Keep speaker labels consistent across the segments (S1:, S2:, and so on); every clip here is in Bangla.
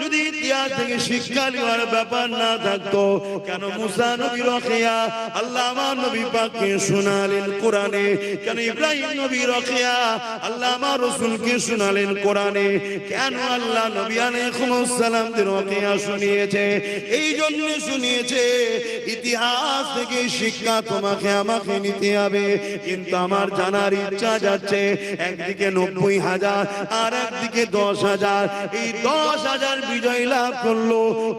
S1: যদি ইতিহাস থেকে শিক্ষা নেওয়ার ব্যাপার না থাকতো, কেন মুসা নবী রখিয়া আল্লাহ নবী কোরআনে। কেন ইব্রাহিম নবী রখিয়া আল্লাহ রসুলকে কোরআনে। কেন আল্লাহ নবী রখিয়া শুনিয়েছে? এই জন্য শুনিয়েছে, ইতিহাস থেকে শিক্ষা তোমাকে আমাকে নিতে হবে। কিন্তু আমার জানার ইচ্ছা যাচ্ছে, একদিকে নব্বই হাজার আর একদিকে দশ হাজার। এই দশ হাজার বিজয় লাভ করল।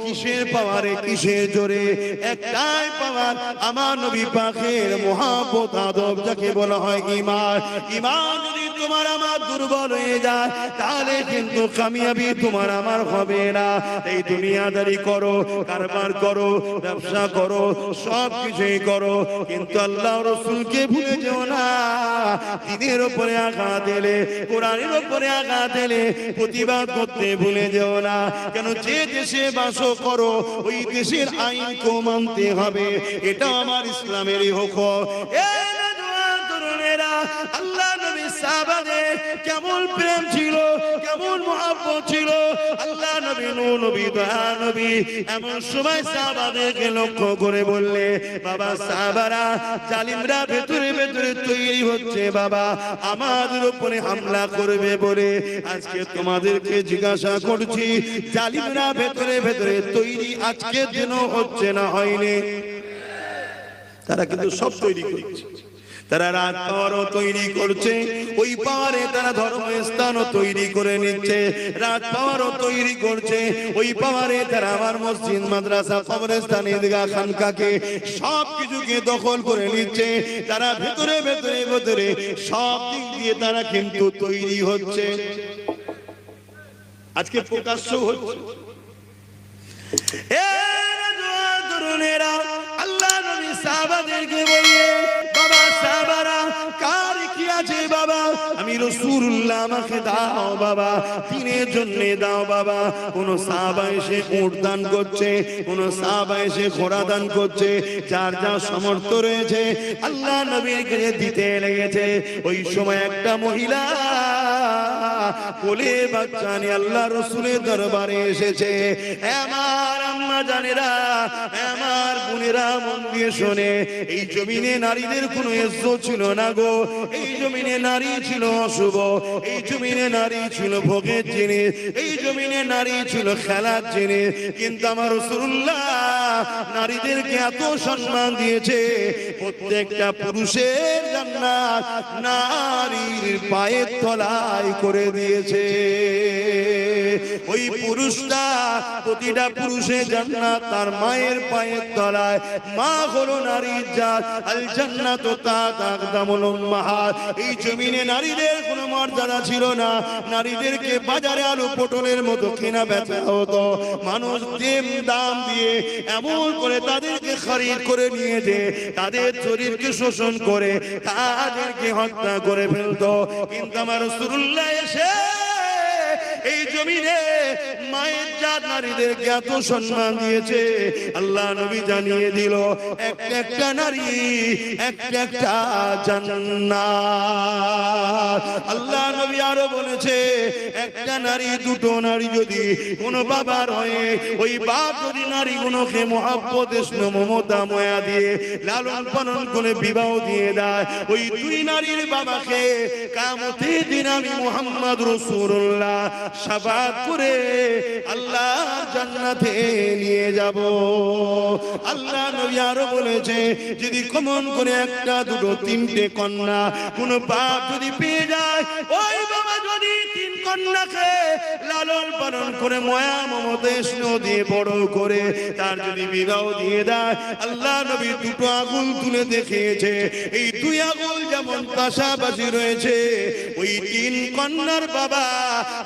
S1: কিসের পাওয়ারে কিসের জোরে? একটাই পাওয়ার আমার নবী পাখের মহাপত আদব যাকে বলা হয় ইমান ইমান তোমার আমার দুর্বল হয়ে যায়, তাহলে কিন্তু কামিয়াবি তোমার আমার হবে না। এই দুনিয়াদারি করো, কারবার করো, ব্যবসা করো, সব কিছুই করো, কিন্তু আল্লাহ রসুলকে ভুলে যেও না। দিনের উপরে আঘাত এলে, কোরআনের উপরে আঘাত এলে প্রতিবাদ করতে ভুলে যেও না। কেন যে দেশে বাস করো, ওই দেশের আইনকেও মানতে হবে এটা আমার ইসলামেরই হোক আল্লাহ সাহাবাদের কেমন প্রেম ছিল, কেমন মহাব্বত ছিল। আল্লাহ নবী নবী, দয়া নবী, এমন সময় সাহাবাদেরকে লক্ষ্য করে বললে, বাবা সাহাবারা, জালিমরা ভেতরে ভেতরে তৈরি হচ্ছে, বাবা। আমাদের উপরে হামলা করবে বলে আজকে তোমাদেরকে জিজ্ঞাসা করছি। জালিমরা ভেতরে ভেতরে তৈরি আজকে দিন হচ্ছে না, হয়নি? তারা কিন্তু সব তৈরি করছে। তারা রাত পাওয়ারও তৈরি করছে। ওই পাওয়ারে তারা ধর্মস্থানও তৈরি করে নিচ্ছে। রাত পাওয়ারও তৈরি করছে। ওই পাওয়ারে তারা আমার মসজিদ মাদ্রাসা কবরস্থান ঈদগাহ খানকাকে সব কিছুকে দখল করে নিচ্ছে। তারা ভেতরে ভেতরে ভেতরে সব দিক দিয়ে তারা কিন্তু তৈরি হচ্ছে। আজকে প্রকাশ্য হচ্ছে। এ তরুণেরা, আল্লাহ নবী সাহাবাদেরকে বললে, বাবা সাবারা কার আছে বাবা? আমি রসুল্লাহ আমাকে দাও বাবা। দিনের জন্য দাও বাবা। কোন সাহাবা এসে উট দান করছে, কোন সাহাবা এসে ঘোড়া দান করছে, যার যা সমর্থ রয়েছে, আল্লাহ নবীর কাছে দিতে লেগেছে। ওই সময় একটা মহিলা বাচ্চা নিয়ে আল্লাহ রসুলের দরবারে এসেছে। আমার আম্মা জানেরা আমার বোনেরা মন দিয়ে শোনে। এই জমিনে নারীদের কোনো ইজ্জত ছিল না গো। এই জমিনে নারী ছিল অশুভ, এই জমিনে নারী ছিল ভোগের জিনিস, এই জমিনে নারী ছিল খেলার জিনিস। কিন্তু আমার রসুল্লাহ নারীদেরকে এত সম্মান দিয়েছে, প্রত্যেকটা পুরুষের জান্নাত নারীর পায়ের তলায় করে দিয়েছে। ওই পুরুষটা প্রতিটা পুরুষের জান্নাত তার মায়ের পায়ের তলায়, মা হলো নারীর জাত, আল জান্নাত তা তাকদামুল উম্মাহাত এই জমিনে নারীদের কোনো মর্যাদা ছিল না, নারীদেরকে বাজারে আলু পটলের মতো কেনা বেচা হতো। মানুষ দেম দাম দিয়ে এমন করে তাদেরকে খরিদ করে নিয়ে যে তাদের শরীরকে শোষণ করে তাদেরকে হত্যা করে ফেলতো। কিন্তু আমার রসুল্লাহ এসে এই জমিনে মায়ের জাত নারীদেরকে এত সম্মান দিয়েছে। আল্লাহ নবী জানিয়ে দিল, একটা একটা নারী, একটা একটা জান্নাত। আল্লাহ নবী আরও বলেছে, একটা নারী, দুটো নারী যদি কোন বাবার হয়ে, ওই বাপ যদি নারী গুলোকে মহাব্বত মমতা, ময়া দিয়ে লালন পালন করে বিবাহ দিয়ে দেয়, ওই দুই নারীর বাবাকে কামতে দিন আমি মোহাম্মদ রসুল্লাহ সাবাত করে আল্লাহ জান্নাতে নিয়ে যাব। আল্লাহ নবী আরও বলেছে, যদি কমন করে একটা, দুটো, তিনটে কন্যা, কোন বাপ যদি পেয়ে যায়, ওই বাবা যদি তিন কন্যাকে লালন পালন করে ময়া মমতা স্নেহ দিয়ে বড় করে, তার যদি বিবাহ দিয়ে দেয়, আল্লাহ নবী দুটো আগুল তুলে দেখিয়েছে। এই দুই আগুল যেমন পাশাপাশি রয়েছে, ওই তিন কন্যার বাবা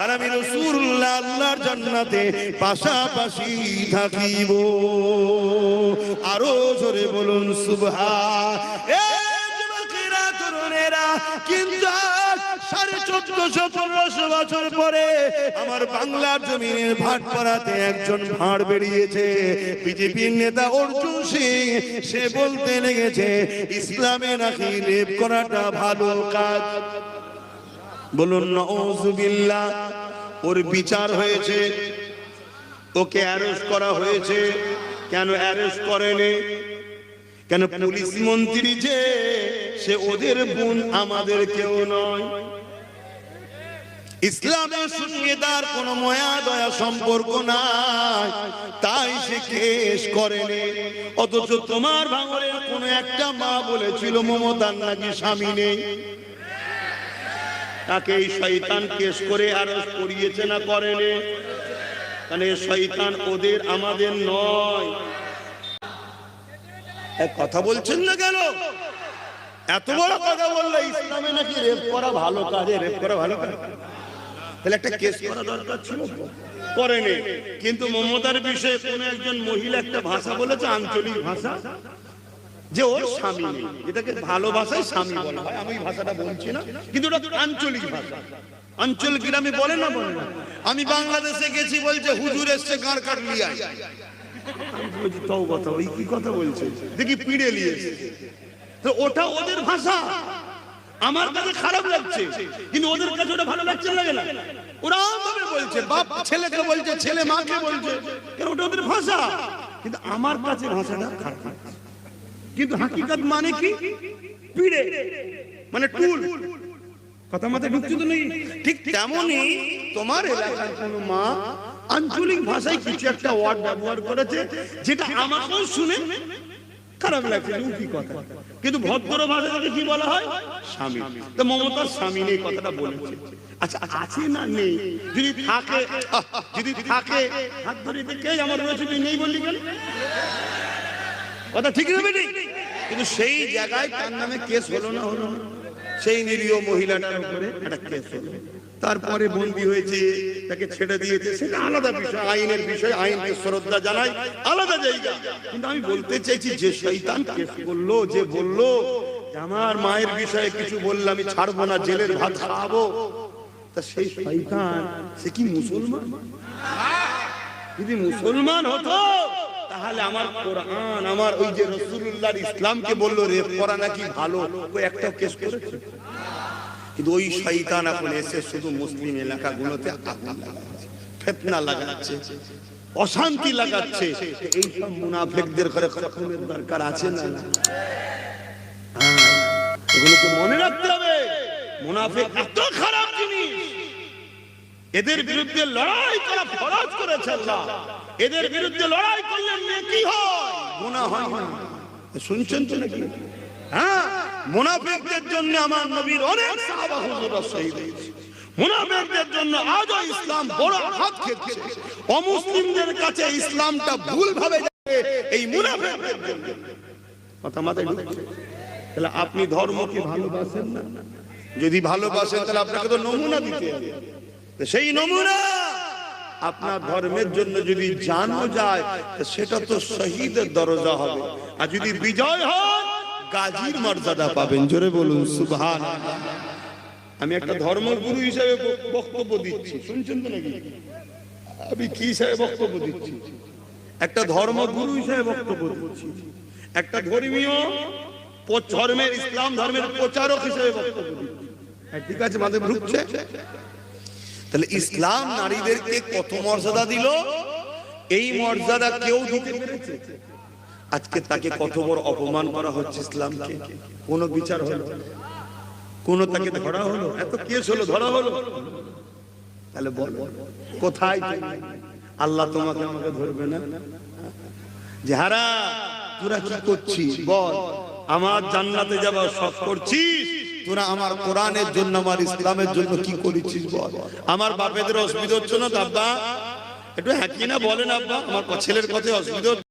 S1: আর আমি রসুল্লাহ আল্লাহর জান্নাতে পাশাপাশি থাকিব। আরও জোরে বলুন তরুণেরা, কিন্তু সাড়ে চোদ্দশো বছর পরে আমার একজন বেরিয়েছে। বিজেপির নেতা সিং, সে বলতে লেগেছে, ইসলামে নাকি করাটা কাজ? বলুন ওর বিচার হয়েছে। ওকে অ্যারেস্ট করা হয়েছে। কেন অ্যারেস্ট করেনি? কেন পুলিশ মন্ত্রী যে, সে ওদের বোন আমাদের কেউ নয়। ইসলামের সঙ্গে তার কোনো ময়া দয়া সম্পর্ক নাই। তাই সে কেস করেনি। অথচ তোমার ভাঙরের কোনো একটা মা বলেছিল, মমতার নাকি স্বামী নেই। তাকে এই শয়তান কেস করে আরস্ট করিয়েছে না করেনি? মানে এই শয়তান ওদের, আমাদের নয়। কথা বলছেন না কেন? এত বড় কথা বললে ইসলামে নাকি রেপ করা ভালো কাজে রেপ করা ভালো কাজ। তাহলে একটা কেস করা দরকার ছিল করেনি। কিন্তু মমতার বিষয়ে কোন একজন মহিলা একটা ভাষা বলেছে আঞ্চলিক ভাষা যে ওর স্বামী নেই। এটাকে ভালোবাসায় স্বামী বলা হয়। আমি ভাষাটা বলছি না কিন্তু ওটা আঞ্চলিক ভাষা। অঞ্চল গ্রামে বলে না বলে না? আমি বাংলাদেশে গেছি বলছে হুজুর এসছে গাঁড় কাটলি আয়। আমি বলছি, তাও কথা ওই কি কথা বলছে? দেখি পিড়ে নিয়েছে তো ওটা ওদের ভাষা। আমার কাছে খারাপ লাগছে, কিন্তু ওদের কাছে ওটা ভালো লাগছে লাগে না। ওরা ভাবে বলছে, বাপ ছেলেকে বলছে, ছেলে মাকে বলছে, কেন ওটা ওদের ভাষা? কিন্তু আমার কাছে ভাষাটা খারাপ। কিন্তু হাকিকাত মানে কি? পিড়ে মানে টুল। কথা মাথায় ঢুকছে তো নেই? ঠিক তেমনই তোমার এলাকার কোনো মা আঞ্চলিক ভাষায় কিছু একটা ওয়ার্ড ব্যবহার করেছে, যেটা আমাকেও শুনে খারাপ লাগছে উঠি কথা। কিন্তু ভদ্র ভাষাটাকে কি বলা হয়? স্বামী। তো মমতার স্বামী নেই, কথাটা বলেছে। আচ্ছা আছে না নেই? যদি থাকে যদি থাকে, হাত দেখে আমার রয়েছে, তুই নেই বললি কেন? কথা ঠিক কিন্তু সেই জায়গায় তার নামে কেস হলো না, হলো সেই নিরীহ মহিলাটার উপরে একটা কেস হলো। তারপরে বন্দী হয়েছে, তাকে ছেড়ে দিয়েছে। সেটা আলাদা বিষয়, আইনের বিষয়, আইনকে শ্রদ্ধা জানাই, আলাদা জায়গা। কিন্তু আমি বলতে চাইছি, যে শৈতান করল যে বলল আমার মায়ের বিষয়ে কিছু বললে আমি ছাড়বো না, জেলের ভাত খাওয়াবো তা সেই শৈতান সে কি মুসলমান? যদি মুসলমান হতো, তাহলে আমার কোরআন, আমার ওই যে রসুল্লাহর ইসলামকে বলল, রেপ করা নাকি ভালো? ও একটা কেস করেছে। কিন্তু ওই শয়তান এখন এসে শুধু মুসলিম এলাকাগুলোতে আগুন লাগাচ্ছে ফেতনা লাগাচ্ছে অশান্তি লাগাচ্ছে। এই সব মুনাফিকদের ঘরে খতমের দরকার আছে না হ্যাঁ, এগুলোকে মনে রাখতে হবে। মুনাফিক এত খারাপ জিনিস। এদের বিরুদ্ধে লড়াই করা ফরজ করেছে আল্লাহ। এদের বিরুদ্ধে লড়াই করলে নেকি হয় গুনাহ হয় না। শুনছেন তো নাকি? হ্যাঁ মুনাফিকদের জন্য আমার নবীর অনেক সাহাবা হুজুররা শহীদ হয়েছে। মুনাফিকদের জন্য আজও ইসলাম বড় হাত খেচ্ছে অমুসলিমদের কাছে ইসলামটা ভুলভাবে এই মুনাফিকদের জন্য। কথা মাথায় ঢুকছে? তাহলে আপনি ধর্মকে ভালোবাসেন না? যদি ভালোবাসেন, তাহলে আপনাকে তো নমুনা দিতে হবে। সেই নমুনা আপনার ধর্মের জন্য যদি জানো যায় সেটা তো শহীদের দরজা হবে। আর যদি বিজয় হয় গাজীর মর্যাদা পাবেন। জোরে বলুন সুবহান আমি একটা ধর্মগুরু হিসেবে বক্তব্য দিচ্ছি। শুনছেন তো নাকি? আমি কি হিসাবে বক্তব্য দিচ্ছি? একটা ধর্মগুরু হিসেবে বক্তব্য দিচ্ছি। একটা ধর্মীয় ধর্মের, ইসলাম ধর্মের প্রচারক হিসেবে বক্তব্য দিচ্ছি। ঠিক আছে মাঝে ঢুকছে তাহলে ইসলাম নারীদেরকে কত মর্যাদা দিল? এই মর্যাদা কেউ দিতে পেরেছে? আজকে তাকে কত বড় অপমান করা হচ্ছে ইসলামকে? কোনো বিচার হলো? কোন তাকে ধরা হলো? এত কেস হলো, ধরা হলো। তাহলে বল, কোথায় আল্লাহ তোমাকে আমাকে ধরবে না? যে, হারা, তোরা কি করছিস? বল, আমার জান্নাতে যাবার শখ করছিস? তোরা আমার কোরআনের জন্য, আমার ইসলামের জন্য কি করেছিস? বল। আমার বাপেদের অসুবিধা হচ্ছে না আব্বা? একটু হ্যাঁ কি না বলেন, আব্বা? আমার ছেলের কথায় অসুবিধা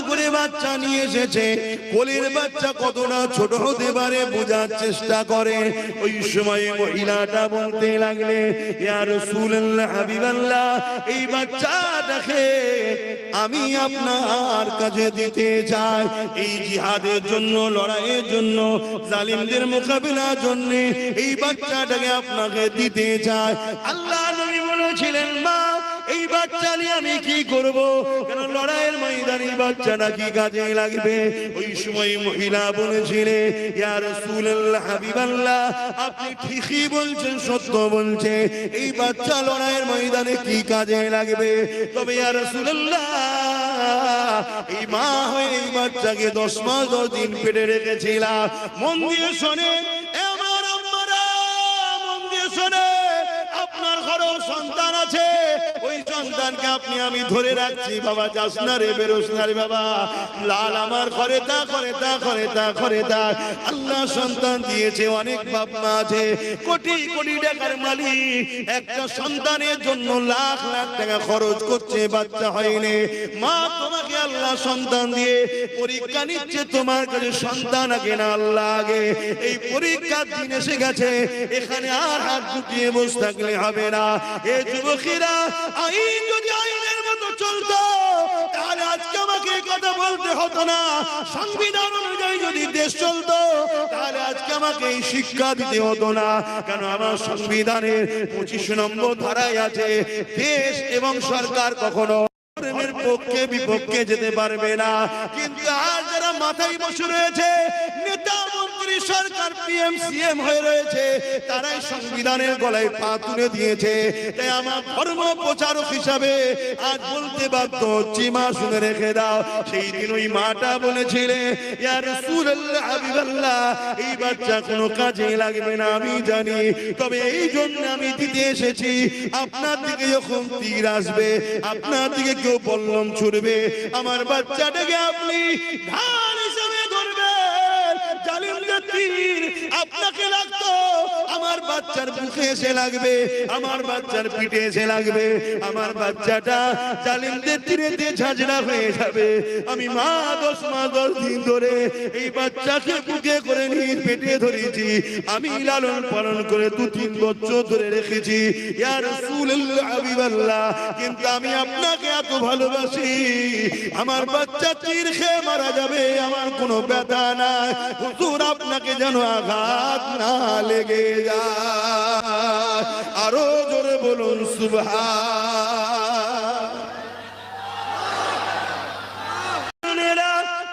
S1: করে করে বাচ্চা নিয়ে এসেছে। কোলের বাচ্চা কতটা ছোট হতে পারে বোঝার চেষ্টা করে। ওই সময় মহিলাটা বলতে লাগলে এই বাচ্চাটাকে আমি আপনার কাছে দিতে চাই। এই জিহাদের জন্য, লড়াইয়ের জন্য, জালিমদের মোকাবিলার জন্য এই বাচ্চাটাকে আপনাকে দিতে চাই। আল্লাহ বলেছিলেন, মা এই বাচ্চা নিয়ে আমি কি করব? কেন লড়াইয়ের ময়দানে এই বাচ্চাটা কি কাজে লাগবে? ওই সময় মহিলা বলেছিলে, ইয়া রাসূলুল্লাহ, হাবিবাল্লাহ, আপনি ঠিকই বলছেন, সত্য বলছে। এই বাচ্চা লড়াইয়ের ময়দানে কি কাজে লাগবে? তবে ইয়া রাসূলুল্লাহ, এই মা হয়ে এই বাচ্চাকে দশ মাস, দশ দিন পেটে রেখেছিলাম মন দিয়ে শোনে আপনি, আমি ধরে রাখছি। বাবা, যাস না রে, বেরোস না রে বাবা। লাল আমার ঘরে তা করে তা করে তা করে তা। আল্লাহ সন্তান দিয়েছে, অনেক বাপ মা আছে। কোটি কোটি টাকার মালিক। একটা সন্তানের জন্য লাখ লাখ টাকা খরচ করছে, বাচ্চা হয়নি। মা, তোমাকে আল্লাহ সন্তান দিয়ে পরীক্ষা নিচ্ছে, তোমার কাছে সন্তান আগে না আল্লাহ আগে। এই পরীক্ষার দিন এসে গেছে, এখানে আর হাত বসে থাকলে হবে না। এ যুবকেরা, আইন এই কথা বলতে হতো না। সংবিধান অনুযায়ী যদি দেশ তাহলে আজকে আমাকে এই শিক্ষা দিতে হতো না। কেন আমার সংবিধানের পঁচিশ নম্বর ধারায় আছে, দেশ এবং সরকার কখনো পক্ষে বিপক্ষে যেতে পারবে না। কিন্তু আর যারা মাথায় বসে রয়েছে সরকার হয়ে রয়েছে, তারাই সংবিধানের গলায় পা তুলে দিয়েছে। তাই আমার ধর্ম প্রচারক হিসাবে বলতে শুনে রেখে দাও। সেই দিন ওই মাটা বলেছিলে এই বাচ্চা কোনো কাজে লাগবে না, আমি জানি। তবে এই জন্য আমি দিতে এসেছি। আপনার দিকে যখন তীর আসবে, আপনার দিকে কেউ বল্লম ছুড়বে। আমার বাচ্চাটাকে আপনি ঢাল আপনাকে লাগতো আমার বাচ্চার এসে লাগবে, আমার বাচ্চার পিঠে এসে লাগবে, আমার বাচ্চাটা ঝাঁঝরা হয়ে যাবে। আমি মা দশ মা দশ দিন ধরে এই বাচ্চাকে বুকে পেটে ধরেছি। আমি লালন পালন করে দু তিন বছর ধরে রেখেছি। কিন্তু আমি আপনাকে এত ভালোবাসি। আমার বাচ্চা তীর খেয়ে মারা যাবে, আমার কোনো ব্যথা নাই। হুজুর, আপনাকে যেন আঘাত না লেগে যায়। আরও জোরে বলুন, সুবহান।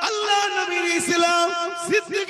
S1: আল্লাহ নবীর ইসলাম সিদ্দিক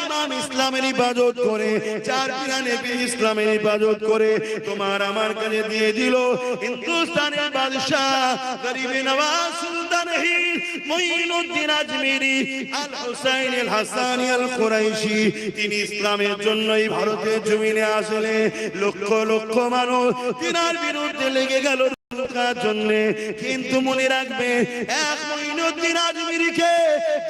S1: ইমাম ইসলামের হিফাজত করে, চার পিরানে ইসলামের হিফাজত করে, তোমার আমার কাছে দিয়ে দিল হিন্দুস্তানের বাদশাহ, গরিবে নওয়াজ সুলতান হিন্দ মঈনুদ্দিন আজমিরি, আল হুসাইন আল হাসানি আল কুরাইশি। তিনি ইসলামের জন্যই ভারতের জমিনে আসলে লক্ষ লক্ষ মানুষ তিনার বিরুদ্ধে লেগে গেল জন্যে কিন্তু মনে রাখবে, এক মঈনুদ্দিন আজমিরিকে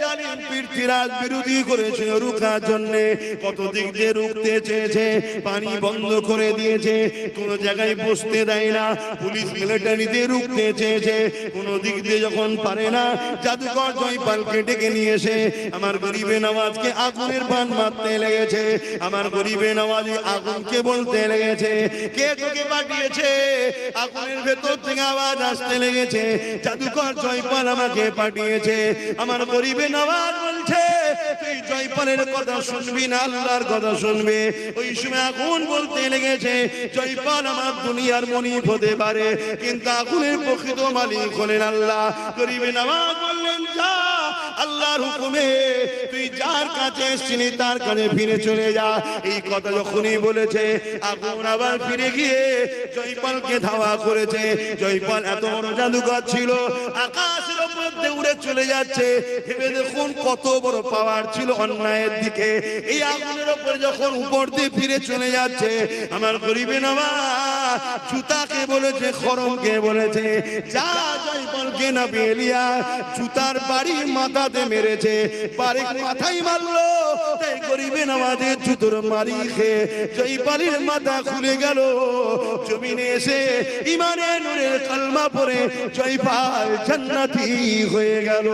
S1: জালিম পৃথ্বীরাজ বিরোধী করেছে রুকার জন্যে। কত দিক দিয়ে রুখতে চেয়েছে, পানি বন্ধ করে দিয়েছে, কোন জায়গায় বসতে দেয় না, পুলিশ মিলিটারিতে রুখতে চেয়েছে। কোন দিক দিয়ে যখন পারে না, জাদুকর জয়পালকে ডেকে নিয়ে আমার গরিবে নওয়াজকে আগুনের বান মারতে লেগেছে। আমার গরিবে নওয়াজি আগুনকে বলতে লেগেছে, কে তোকে পাঠিয়েছে? আগুনের ভেতর থেকে আওয়াজ আসতে লেগেছে। জাদুকর আমার গরিবে নওয়াজ বলছে, তুই জয়পালের কথা শুনবি না, আল্লাহর দুনিয়ার মনিব হতে পারে। কিন্তু আগুনের প্রকৃত মালিক হলেন আল্লাহ। গরিবে নওয়াজ বললেন, যা আল্লাহর হুকুমে, তুই যার কাছে এসেছিলি তার কাছে ফিরে চলে যা। এই কথা যখনই বলেছে, আগুন আবার ফিরে গিয়ে জয়পালকে ধাওয়া করেছে। জয়পাল এত বড় জাদুকর ছিল, আকাশের দিয়ে উড়ে চলে যাচ্ছে। ভেবে দেখুন কত বড় পাওয়ার ছিল অন্যায়ের দিকে। এই আগুনের উপর যখন উপর দিয়ে ফিরে চলে যাচ্ছে, আমার গরিবে নামাজ জুতাকে বলেছে খরমকে বলেছে, যা জয়পালকে না বেলিয়া জুতার বাড়ি মাথাতে মেরেছে। পারে মাথাই মারলো। তাই গরিবে নামাজের জুতোর মারি খেয়ে জয়পালের মাথা খুলে গেল। জমিনে এসে ইমানে নূরের কালমা পরে জয় পাল জান্নাতি হয়ে গেল।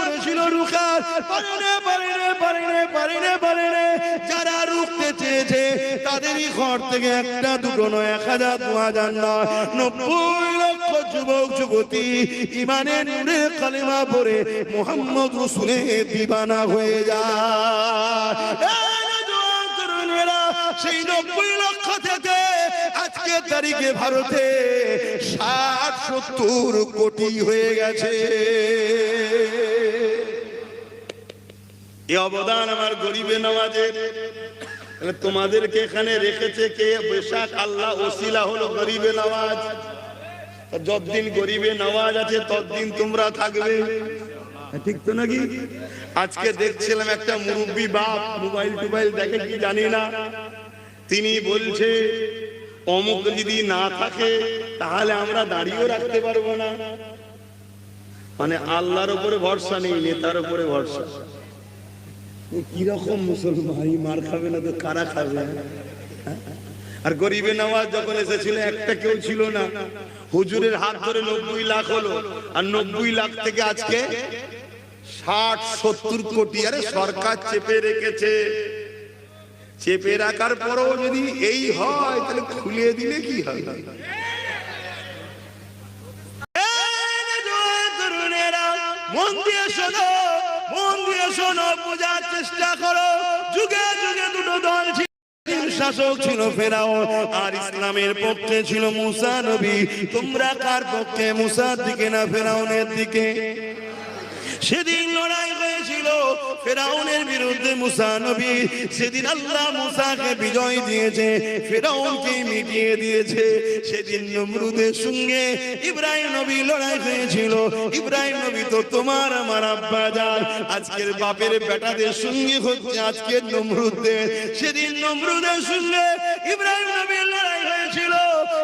S1: করেছিল রুখার পারেনে পারেনে পারেনে পারেনে পারেনে। যারা রুখতে চেয়েছে, তাদেরই ঘর থেকে একটা, দুটো নয়, এক হাজার, দু হাজার নয়। নব্বই লক্ষ যুবক, যুবতী ইমানের নূরের কালেমা পরে মোহাম্মদ রসুলের দিবানা হয়ে যায়। সেই নব্বই লক্ষ থেকে আজকে তারিখে ভারতে ষাট, সত্তর কোটি হয়ে গেছে। এই অবদান আমার গরিবে নামাজের তোমাদেরকে এখানে রেখেছে কে? বেশাক আল্লাহ, ওসিলা হলো গরিবে নামাজ যতদিন গরিবে নামাজ আছে, ততদিন তোমরা থাকবে। ঠিক তো নাকি? আজকে দেখছিলাম একটা মুরব্বী বাপ, মোবাইল টোবাইল দেখে কি জানি না। তিনি বলছে, অমুক যদি না থাকে, তাহলে আমরা দাঁড়িয়েও রাখতে পারব না। মানে আল্লাহর উপরে ভরসা নেই, নেতার উপরে ভরসা। কীরকম মুসলমান? মার খাবে না তো কারা খাবে? হ্যাঁ? আর গরিবে নামাজ যখন এসেছিল, একটা কেউ ছিল না। হুজুরের হাত ধরে নব্বই লাখ হলো। আর নব্বই লাখ থেকে আজকে ষাট, সত্তর কোটি, আরে সরকার চেপে রেখেছে। চেপে রাখার পরও যদি এই হয়, তাহলে খুলে দিলে কি হয় মন দিয়ে শোনো, মন দিয়ে শোনো চেষ্টা করো। যুগে যুগে দুটো দল শাসক ছিল ফেরাও আর ইসলামের পক্ষে ছিল মুসা নবী। তোমরা কার পক্ষে মুসার দিকে না ফেরাউনের দিকে? সেদিন লড়াই ফেরাউনের বিরুদ্ধে মুসা নবী সেদিন আল্লাহ মুসাকে বিজয় দিয়েছে, ফেরাউনকে মিটিয়ে দিয়েছে। সেদিন নমরুদের সঙ্গে ইব্রাহিম নবী লড়াই হয়েছিল। ইব্রাহিম নবী তো তোমার, আমার আব্বা যান আজকের বাপের বেটাদের সঙ্গে হচ্ছে আজকের নমরুদের সেদিন নমরুদের সঙ্গে ইব্রাহিম নবীর লড়াই হয়েছিল।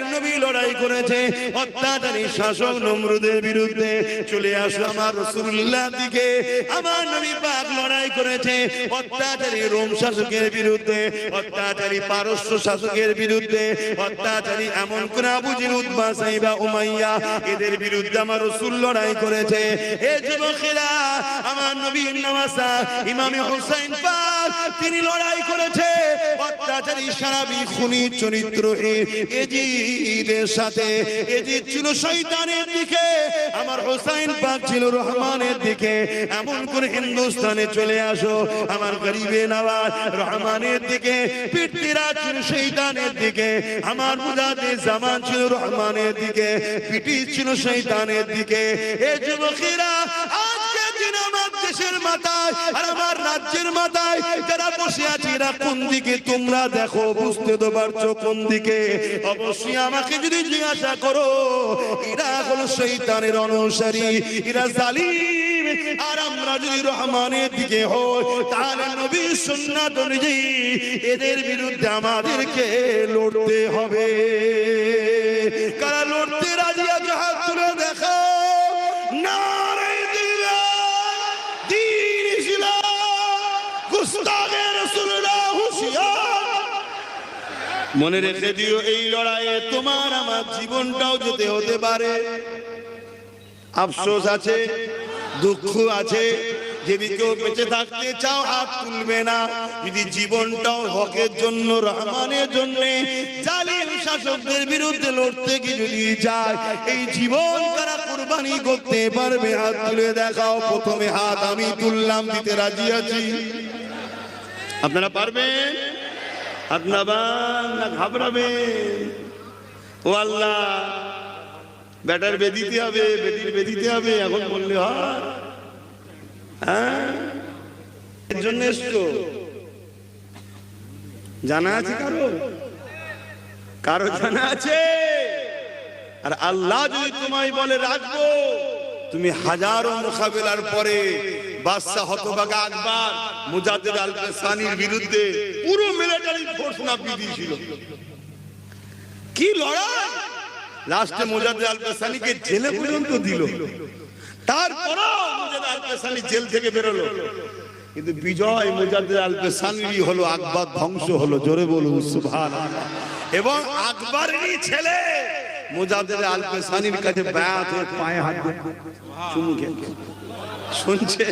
S1: নবী অত্যাচারী নবী পারস্য শাসকের বিরুদ্ধে, অত্যাচারী এমন কোন আবু জিলুদ বা সাইবা উমাইয়া, এদের বিরুদ্ধে আমার রসুল লড়াই করেছে। এ যুবকেরা, আমার নবীর নওয়াসা ইমামে তিনি লড়াই করেছে। চরিত্রহীন এজিদের সাথে, এজিদ ছিল শয়তানের দিকে, আমার হোসাইন পাক ছিল রহমানের দিকে। এমন করে হিন্দুস্তানে চলে আসো, আমার গরিবে নওয়াজ রহমানের দিকে পিতৃরা ছিল শৈতানের দিকে, আমার মুজাদে জামান ছিল রহমানের দিকে, পিটি ছিল শৈতানের দিকে। এ যুবকেরা দেশের মাথায়, আর আমার রাজ্যের মাথায়, যারা বসে আছে, এরা কোন দিকে তোমরা দেখো, বুঝতে তো পারছ কোন দিকে? অবশ্যই আমাকে যদি জিজ্ঞাসা করো, এরা হলো শৈতানের অনুসারী, এরা জালিম। আর আমরা যদি রহমানের দিকে হই, তাহলে নবী সুন্নাত অনুযায়ী এদের বিরুদ্ধে আমাদেরকে লড়তে হবে। কারা লড়তে রাজি আছে? মনে রেখে দিও। এই লড়াইয়ে তোমার আমার জীবনটাও যেতে হতে পারে। আফসোস আছে, দুঃখ আছে। যদি কেউ বেঁচে থাকতে চাও, হাত তুলবে না। যদি জীবনটাও হকের জন্য, রহমানের জন্য, জালিম শাসকদের বিরুদ্ধে লড়তে কি যদি যায়, এই জীবন তারা কোরবানি করতে পারবে? হাত তুলে দেখাও, প্রথমে হাত আমি তুললাম, দিতে রাজি আছি। আপনারা পারবেন? না ঘাবড়াবেন ও আল্লাহ বেদিতে হবে বেদিতে হবে এখন বললে হয় জন্য এসছো জানা আছে কারও কারও জানা আছে আর আল্লাহ যদি তোমায় বলে রাখব তুমি হাজারো মোকাবেলার পরে বাদশাহ হতবাগা আকবর মুজাদ্দিদ আল সানির বিরুদ্ধে পুরো মিলিটারি ফোর্স নাপিয়ে দিয়েছিল কি লড়াই? লাস্টে মুজাদ্দিদ আল সানিকে জেলে পর্যন্ত দিল। তারপরও মুজাদ্দিদ আল সানি জেল থেকে বেরোলো। কিন্তু বিজয় মুজাদ্দিদ আল সানিরই হলো আকবর ধ্বংস হলো জোরে বলুন সুবহানাল্লাহ। এবং আকবরেরই ছেলে মুজাদ্দিদ আল সানির কাছে বায়াত হয়ে পায়ে হাত দিয়ে চুমু খেয়ে শুনছে